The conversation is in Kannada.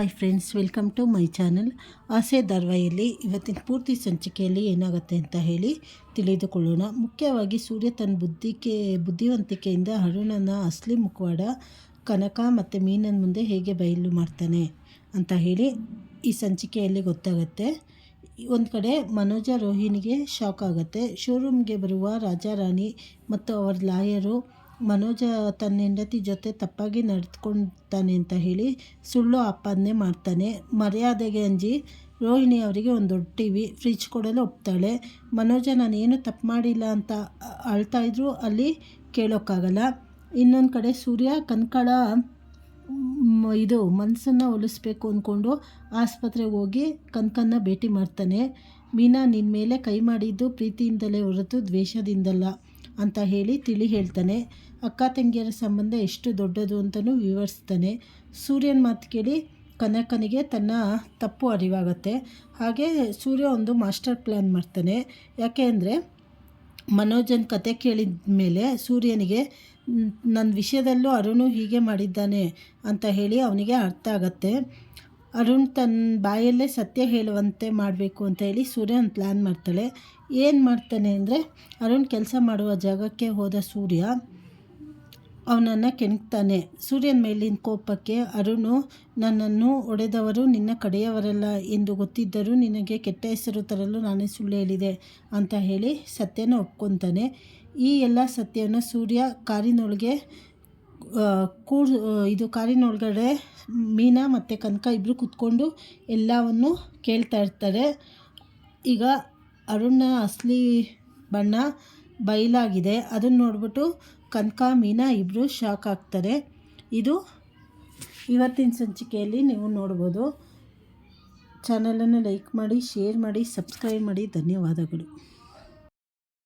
Hi friends welcome to my channel Aase ಧಾರಾವಾಹಿಯಲ್ಲಿ ಇವತ್ತಿನ ಪೂರ್ತಿ ಸಂಚಿಕೆಯಲ್ಲಿ ಏನಾಗುತ್ತೆ ಅಂತ ಹೇಳಿ ತಿಳಿದುಕೊಳ್ಳೋಣ. ಮುಖ್ಯವಾಗಿ ಸೂರ್ಯ ತನ್ನ ಬುದ್ಧಿಕೆ, ಬುದ್ಧಿವಂತಿಕೆಯಿಂದ ಅರುಣನ ಅಸಲಿ ಮುಖವಾಡ ಕನಕ ಮತ್ತು ಮೀನನ ಮುಂದೆ ಹೇಗೆ ಬಯಲು ಮಾಡ್ತಾನೆ ಅಂತ ಹೇಳಿ ಈ ಸಂಚಿಕೆಯಲ್ಲಿ ಗೊತ್ತಾಗುತ್ತೆ. ಒಂದು ಕಡೆ ಮನೋಜ ರೋಹಿಣಿಗೆ ಶಾಕ್ ಆಗುತ್ತೆ. ಶೋರೂಮ್ಗೆ ಬರುವ ರಾಜಾರಾಣಿ ಮತ್ತು ಅವರ ಲಾಯರು ಮನೋಜ ತನ್ನ ಹೆಂಡತಿ ಜೊತೆ ತಪ್ಪಾಗಿ ನಡೆದುಕೊಳ್ತಾನೆ ಅಂತ ಹೇಳಿ ಸುಳ್ಳು ಆಪಾದನೆ ಮಾಡ್ತಾನೆ. ಮರ್ಯಾದೆಗೆ ಅಂಜಿ ರೋಹಿಣಿ ಅವರಿಗೆ ಒಂದು ದೊಡ್ಡ ಟಿ ವಿ ಫ್ರಿಜ್ ಕೊಡಲು ಒಪ್ತಾಳೆ. ಮನೋಜ ನಾನೇನು ತಪ್ಪು ಮಾಡಿಲ್ಲ ಅಂತ ಅಳ್ತಾ ಇದ್ರು. ಅಲ್ಲಿ ಕೇಳೋಕ್ಕಾಗಲ್ಲ. ಇನ್ನೊಂದು ಕಡೆ ಸೂರ್ಯ ಕನ್ಕಳ ಇದು ಮನಸ್ಸನ್ನು ಒಲಿಸ್ಬೇಕು ಅಂದ್ಕೊಂಡು ಆಸ್ಪತ್ರೆಗೆ ಹೋಗಿ ಕನಕನ್ನ ಭೇಟಿ ಮಾಡ್ತಾನೆ. ಮೀನಾ ನಿನ್ನ ಮೇಲೆ ಕೈ ಮಾಡಿದ್ದು ಪ್ರೀತಿಯಿಂದಲೇ ಹೊರತು ದ್ವೇಷದಿಂದಲ್ಲ. ಅಂತ ಹೇಳಿ ತಿಳಿ ಹೇಳ್ತಾನೆ. ಅಕ್ಕ ತಂಗಿಯರ ಸಂಬಂಧ ಎಷ್ಟು ದೊಡ್ಡದು ಅಂತಲೂ ವಿವರಿಸ್ತಾನೆ. ಸೂರ್ಯನ ಮಾತು ಕೇಳಿ ಕನಕನಿಗೆ ತನ್ನ ತಪ್ಪು ಅರಿವಾಗುತ್ತೆ. ಹಾಗೆ ಸೂರ್ಯ ಒಂದು ಮಾಸ್ಟರ್ ಪ್ಲ್ಯಾನ್ ಮಾಡ್ತಾನೆ. ಯಾಕೆ ಅಂದರೆ ಮನೋಜನ್ ಕತೆ ಕೇಳಿದ ಮೇಲೆ ಸೂರ್ಯನಿಗೆ ನನ್ನ ವಿಷಯದಲ್ಲೂ ಅರುಣು ಹೀಗೆ ಮಾಡಿದ್ದಾನೆ ಅಂತ ಹೇಳಿ ಅವನಿಗೆ ಅರ್ಥ ಆಗತ್ತೆ. ಅರುಣ್ ತನ್ನ ಬಾಯಲ್ಲೇ ಸತ್ಯ ಹೇಳುವಂತೆ ಮಾಡಬೇಕು ಅಂತ ಹೇಳಿ ಸೂರ್ಯ ಒಂದು ಪ್ಲ್ಯಾನ್ ಮಾಡ್ತಾಳೆ. ಏನು ಮಾಡ್ತಾನೆ ಅಂದರೆ ಅರುಣ್ ಕೆಲಸ ಮಾಡುವ ಜಾಗಕ್ಕೆ ಹೋದ ಸೂರ್ಯ ಅವನನ್ನು ಕೆಣಕ್ತಾನೆ. ಸೂರ್ಯನ ಮೇಲಿನ ಕೋಪಕ್ಕೆ ಅರುಣು, ನನ್ನನ್ನು ಒಡೆದವರು ನಿನ್ನ ಕಡೆಯವರಲ್ಲ ಎಂದು ಗೊತ್ತಿದ್ದರೂ ನಿನಗೆ ಕೆಟ್ಟ ಹೆಸರು ತರಲು ನಾನೇ ಸುಳ್ಳು ಹೇಳಿದೆ ಅಂತ ಹೇಳಿ ಸತ್ಯನ ಒಪ್ಕೊತಾನೆ. ಈ ಎಲ್ಲ ಸತ್ಯವನ್ನು ಸೂರ್ಯ ಕಾರಿನೊಳಗೆ ಕೂರ್ ಇದು ಕಾರಿನೊಳಗಡೆ ಮೀನಾ ಮತ್ತು ಕನಕ ಇಬ್ಬರು ಕೂತ್ಕೊಂಡು ಎಲ್ಲವನ್ನು ಕೇಳ್ತಾ ಇರ್ತಾರೆ. ಈಗ ಅರುಣ್ನ ಅಸಲಿ ಬಣ್ಣ ಬಯಲಾಗಿದೆ ಅದನ್ನು ನೋಡ್ಬಿಟ್ಟು ಕನಕ, ಮೀನಾ ಇಬ್ಬರು ಶಾಕ್ ಆಗ್ತಾರೆ. ಇದು ಇವತ್ತಿನ ಸಂಚಿಕೆಯಲ್ಲಿ ನೀವು ನೋಡ್ಬೋದು. ಚಾನಲನ್ನು ಲೈಕ್ ಮಾಡಿ, ಶೇರ್ ಮಾಡಿ, ಸಬ್ಸ್ಕ್ರೈಬ್ ಮಾಡಿ. ಧನ್ಯವಾದಗಳು.